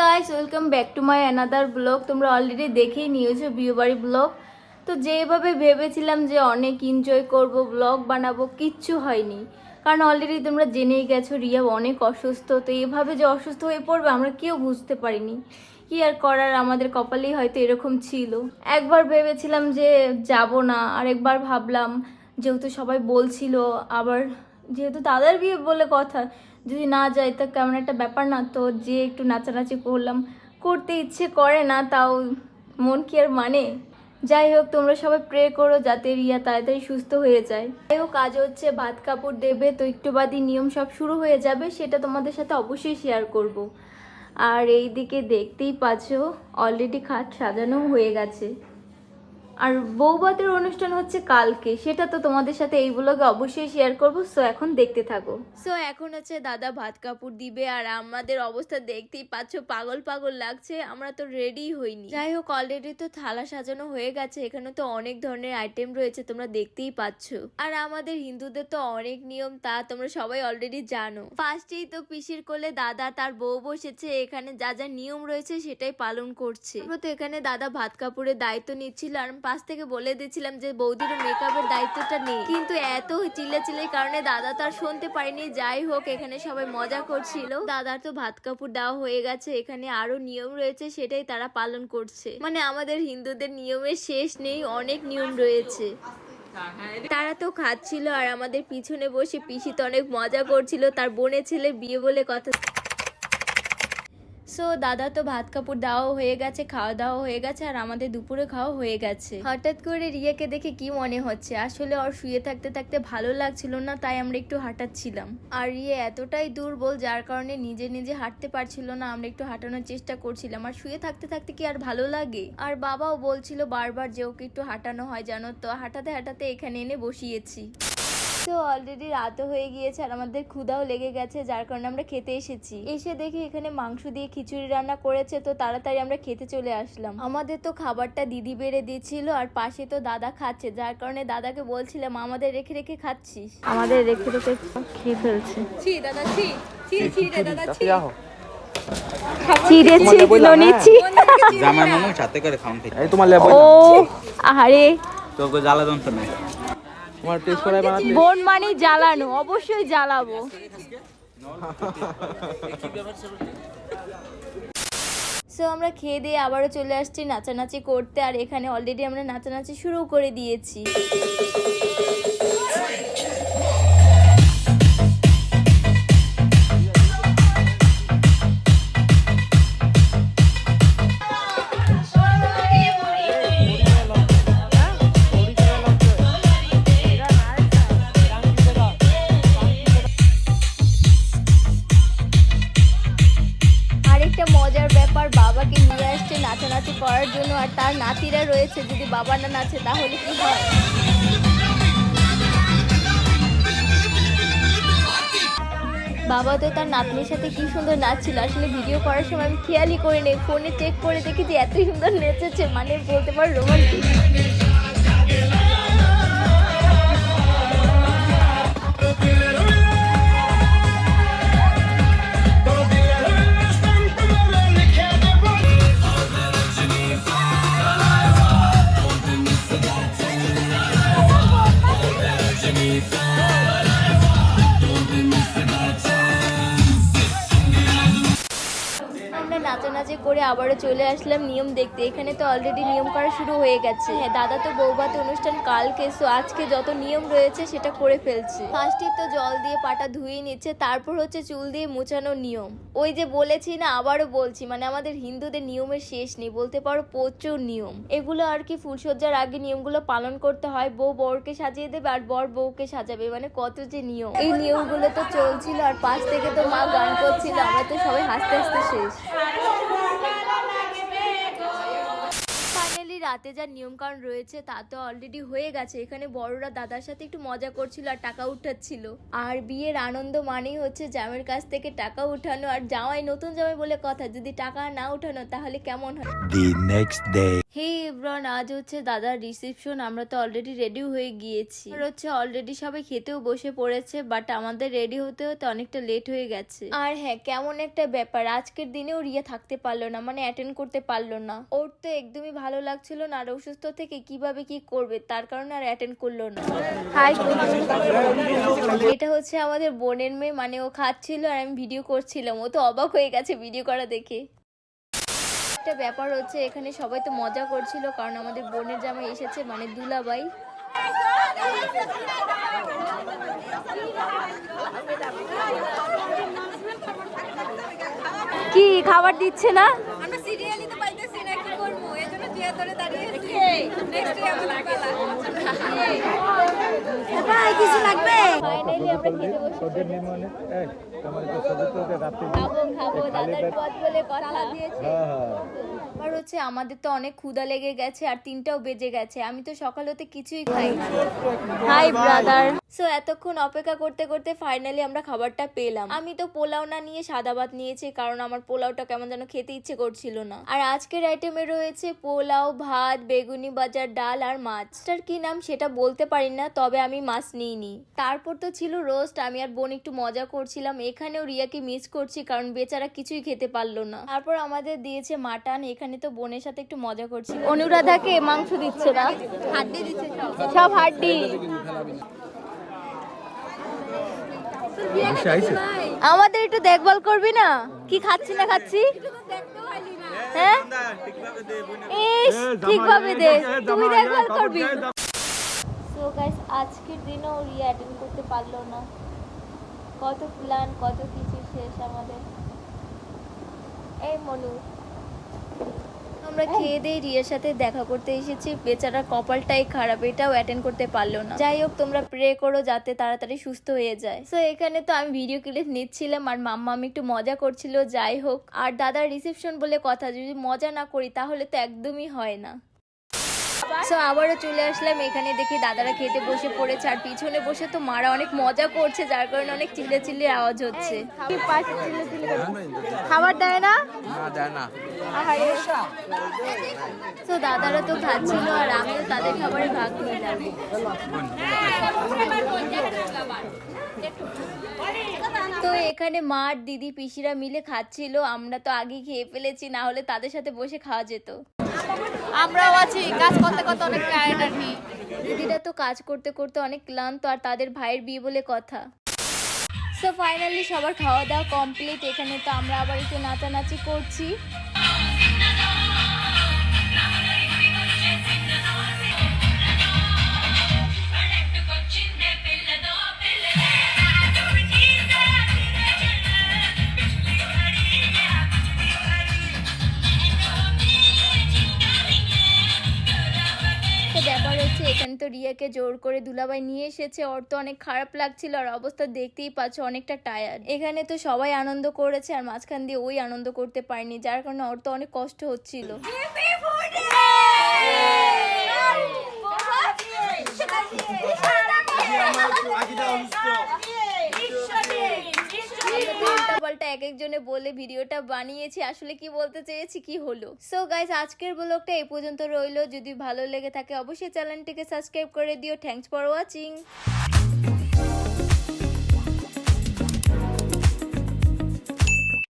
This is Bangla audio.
Guys welcome back to my another blog তোমরা অলরেডি দেখেই নিয়েছো বিয়েবাড়ি ব্লগ তো যেভাবে ভেবেছিলাম যে অনেক এনজয় করব ব্লগ বানাবো, কিচ্ছু হয়নি। কারণ অলরেডি তোমরা জেনেই গেছো, রিয়া অনেক অসুস্থ। তো এভাবে যে অসুস্থ হয়ে পড়বে, আমরা কেউ বুঝতে পারিনি। কি আর করার, আমাদের কপালেই হয়তো এরকম ছিল। একবার ভেবেছিলাম যে যাব না আর একবার ভাবলাম, যেহেতু সবাই বলছিল, আবার যেহেতু তাদের বিয়ে বলে কথা যদি না যাই তো কেমন একটা ব্যাপার না। তো যে একটু নাচানাচি করলাম, করতে ইচ্ছে করে না, তাও মন কি আর মানে? যাই হোক, তোমরা সবাই প্রে করো যাতে রিয়া তাড়াতাড়ি সুস্থ হয়ে যায়। যাই হোক কাজ হচ্ছে ভাত কাপড় দেবে, তো একটু বাদই নিয়ম সব শুরু হয়ে যাবে, সেটা তোমাদের সাথে অবশ্যই শেয়ার করব। আর এই দিকে দেখতেই পাচ্ছ অলরেডি খাট সাজানো হয়ে গেছে। আর বৌভাতের অনুষ্ঠান হচ্ছে কালকে। সেটা তো তোমাদের সাথে এই ব্লগে অবশ্যই শেয়ার করব সো এখন দেখতে থাকো। সো এখন হচ্ছে দাদা ভাত কাপড় দিবে আর আমাদের অবস্থা দেখতেই পাচ্ছ, পাগল পাগল লাগছে, আমরা তো রেডি হইনি। যাই হোক অলরেডি তো থালা সাজানো হয়ে গেছে, এখানে তো অনেক ধরনের আইটেম রয়েছে, তোমরা দেখতেই পাচ্ছ। আর আমাদের হিন্দুদের তো অনেক নিয়ম, তা তোমরা সবাই অলরেডি জানো। ফার্স্টেই তো পিসির কোলে দাদা তার বউ বসেছে, এখানে যা যা নিয়ম রয়েছে, সেটাই পালন করছে। তো এখানে দাদা ভাত কাপড়ের দায়িত্ব নিচ্ছিল, আর পাশ থেকে বলে দিয়েছিলাম যে বৌদির মেকআপের দায়িত্বটা নেই। কিন্তু এত চিল্লা চিল্লির কারণে দাদা তো আর শুনতে পারিনি। যাই হোক, এখানে সবাই মজা করছিল। দাদার তো ভাত কাপড় দেওয়া হয়ে গেছে। এখানে আরও নিয়ম রয়েছে, সেটাই তারা পালন করছে। মানে আমাদের হিন্দুদের নিয়মের শেষ নেই, অনেক নিয়ম রয়েছে। তারা তো খাচ্ছিল আর আমাদের পিছনে বসে পিসি তো অনেক মজা করছিল। তার বোনের ছেলে বিয়ে বলে কথা সো দাদা তো ভাত কাপড় দেওয়া হয়ে গেছে, খাওয়া দাওয়া হয়ে গেছে, আর আমাদের দুপুরে খাওয়া হয়ে গেছে। হঠাৎ করে রিয়াকে দেখে কি মনে হচ্ছে? আসলে ওর শুয়ে থাকতে থাকতে ভালো লাগছিল না, তাই আমরা একটু হাঁটাচ্ছিলাম। আর রিয়া এতটাই দুর্বল, যার কারণে নিজে নিজে হাঁটতে পারছিল না, আমরা একটু হাঁটানোর চেষ্টা করছিলাম। আর শুয়ে থাকতে থাকতে কি আর ভালো লাগে? আর বাবাও বলছিল বারবার যে ওকে একটু হাঁটানো হয়, জানো তো? হাঁটাতে হাঁটাতে এখানে এনে বসিয়েছি। তো অলরেডি রাতও হয়ে গিয়েছে আর আমাদের ক্ষুধাও লেগে গেছে যার কারণে আমরা খেতে এসেছি। এসে দেখি এখানে মাংস দিয়ে খিচুড়ি রান্না করেছে তো তাড়াতাড়ি আমরা খেতে চলে আসলাম। আমাদের তো খাবারটা দিদি বেড়ে দিচ্ছিল আর পাশে তো দাদা খাচ্ছে যার কারণে দাদাকে বলছিলাম আমাদের রেখে রেখে খাচ্ছিস? আমাদের রেখে রেখে খেয়ে ফেলছে। ছি জামাই করে থেকে এই তোমার লেবু ও আহারে। তোকে জ্বালা তোমার করাই বানাতে। বোন মানে জ্বালানো অবশ্যই জ্বালাবো। সো আমরা খেয়ে দিয়ে আবারও চলে আসছি নাচানাচি করতে আর এখানে অলরেডি আমরা নাচানাচি শুরু করে দিয়েছি। রয়েছে যদি বাবা না নাচে তাহলে কি হয়? বাবা তো তার নাতনির সাথে কি সুন্দর নাচছিল। আসলে ভিডিও করার সময় আমি খেয়ালই করি নেই ফোনে চেক করে দেখি যে এত সুন্দর নেচেছে। মানে বলতে পারো রোমান্টিক নাচানাচি করে আবারও চলে আসলাম নিয়ম দেখতে। এখানে তো অলরেডি নিয়ম করা শুরু হয়ে গেছে। হ্যাঁ দাদা তো বৌভাত অনুষ্ঠান কালকে সো আজকে যত নিয়ম রয়েছে সেটা করে ফেলছে। ফার্স্টে তো জল দিয়ে পাটা ধুয়ে নিচ্ছে, তারপর হচ্ছে চুল দিয়ে মুছানোর নিয়ম। ওই যে বলেছি না, আবারও বলছি মানে আমাদের হিন্দুদের নিয়মের শেষ নেই, বলতে পারো প্রচুর নিয়ম। এগুলো আর কি ফুলসজ্জার আগে নিয়মগুলো পালন করতে হয়, বউ বরকে সাজিয়ে দেবে আর বর বউকে সাজাবে মানে কত যে নিয়ম। এই নিয়মগুলো তো চলছিল আর পাশ থেকে তো মা গান করছিল, আমরা তো সবাই হাসতে হাসতে শেষ। রাতে যা নিয়মকানুন রয়েছে তা তো অলরেডি হয়ে গেছে। এখানে বড়রা দাদার সাথে একটু মজা করছিল আর টাকা উঠাচ্ছিল। আর বিয়ের আনন্দ মানেই হচ্ছে জামের কাছ থেকে টাকা উঠানো আর জামাই নতুন জামাই বলে কথা যদি টাকা না উঠানো তাহলে কেমন হয়. হে ইব্রান আজ হচ্ছে দাদার রিসেপশন আমরা তো অলরেডি রেডি হয়ে গিয়েছি। আর হচ্ছে অলরেডি সবাই খেতেও বসে পড়েছে বাট আমাদের রেডি হতে হতে অনেকটা লেট হয়ে গেছে। আর হ্যাঁ কেমন একটা ব্যাপার আজকের দিনেও রিয়া থাকতে পারল না মানে অ্যাটেন্ড করতে পারল না। ওর তো একদমই ভালো লাগছিল না আর অসুস্থ থেকে কীভাবে কি করবে তার কারণে আর অ্যাটেন্ড করল না। এটা হচ্ছে আমাদের বোনের মেয়ে মানে ও খাচ্ছিল আর আমি ভিডিও করছিলাম ও তো অবাক হয়ে গেছে ভিডিও করা দেখে। একটা ব্যাপার হচ্ছে এখানে সবাই তো মজা করছিল কারণ আমাদের বোনের জামাই এসেছে মানে দুলাবাই কি খাবার দিচ্ছে না? আমরা সিরিয়ালি তো পাইতেছি না কি করব? এই জন্য জিয়া ধরে দাঁড়িয়ে আছি। নেক্সট পালা। কিছু লাগবে? ফাইনালি আমরা খেতে বসেছি খাব খাব দাদার পথ বলে কথা আর হচ্ছে আমাদের তো অনেক ক্ষুধা লেগে গেছে আর তিনটাও বেজে গেছে। আমি তো সকাল হতে কিছুই খাই হাই ব্রাদার সো এতক্ষণ অপেক্ষা করতে করতে ফাইনালি আমরা খাবারটা পেলাম। আমি তো পোলাও না নিয়ে সাদা ভাত নিয়েছি কারণ আমার পোলাওটা কেমন যেন খেতে ইচ্ছে করছিল না। আর আজকের আইটেমে রয়েছে পোলাও, ভাত, বেগুনি, বাজার, ডাল আর মাছটার কি নাম সেটা বলতে পারি না, তবে আমি মাছ নিইনি। তারপর তো ছিল রোস্ট আমি আর বোন একটু মজা করছিলাম। এখানেও রিয়াকে মিস করছি কারণ বেচারা কিছুই খেতে পারল না। তারপর আমাদের দিয়েছে মাটন এখানে তো বোনের সাথে একটু মজা করছি। অনুরাধাকে মাংস দিচ্ছে না? হাড্ডি দিচ্ছে সব। সব হাড্ডি। আমাদের একটু দেখভাল করবি না? কি খাচ্ছি না খাচ্ছি? হ্যাঁ? ঠিকভাবে দে। তুই দেখভাল করবি। সো গাইস আজকের দিনও রিয়া অ্যাটেন্ড করতে পারল না। কত প্ল্যান কত কিছু শেষ আমাদের। এই মনু। আমরা খেয়ে দিয়ে রিয়ার সাথে দেখা করতে এসেছি। বেচারা কপালটাই খারাপ এটাও অ্যাটেন্ড করতে পারল না। যাই হোক তোমরা প্রে করো যাতে তাড়াতাড়ি সুস্থ হয়ে যায়। সো এখানে তো আমি ভিডিও ক্লিপ নিচ্ছিলাম আর মাম্মা আমি একটু মজা করছিল যাই হোক। আর দাদার রিসেপশন বলে কথা যদি মজা না করি তাহলে তো একদমই হয় না। সো আবারও চলে আসলাম। এখানে দেখি দাদারা খেতে বসে পড়েছে। আর পিছনে বসে তো মারা অনেক মজা করছে যার কারণে অনেক চিল্লে চিল্লে আওয়াজ হচ্ছে। খাবার দেয় না? না দেয় না। তো দাদারা তো খাচ্ছিল আর আমিও তাদের খাবারে ভাগ নিলাম। তো এখানে মা আর দিদি পিসিরা মিলে খাচ্ছিল। আমরা তো আগে খেয়ে ফেলেছি না হলে তাদের সাথে বসে খাওয়া যেত। আমরাও আছি, কাজ করতে করতে অনেক টায়ার্ড আর কি। দিদিরা তো কাজ করতে করতে অনেক ক্লান্ত আর তাদের ভাইয়ের বিয়ে বলে কথা। সো ফাইনালি সবার খাওয়া দাওয়া কমপ্লিট এখানে তো আমরা আবার একটু নাচানাচি করছি। রিয়াকে জোর করে দুলাবাই নিয়ে এসেছে। ওর তো অনেক খারাপ লাগছিল আর অবস্থা দেখতেই পাচ্ছ অনেকটা টায়ার এখানে তো সবাই আনন্দ করেছে আর মাঝখান দিয়ে ওই আনন্দ করতে পারেনি যার কারণে ওর তো অনেক কষ্ট হচ্ছিল। পাল্টা এক একজনে বলে ভিডিওটা বানিয়েছি, আসলে কি বলতে চেয়েছি, কি হলো? সো গাইজ আজকের ব্লগটা এই পর্যন্ত রইল। যদি ভালো লেগে থাকে, অবশ্যই চ্যানেলটিকে সাবস্ক্রাইব করে দিও। Thanks for watching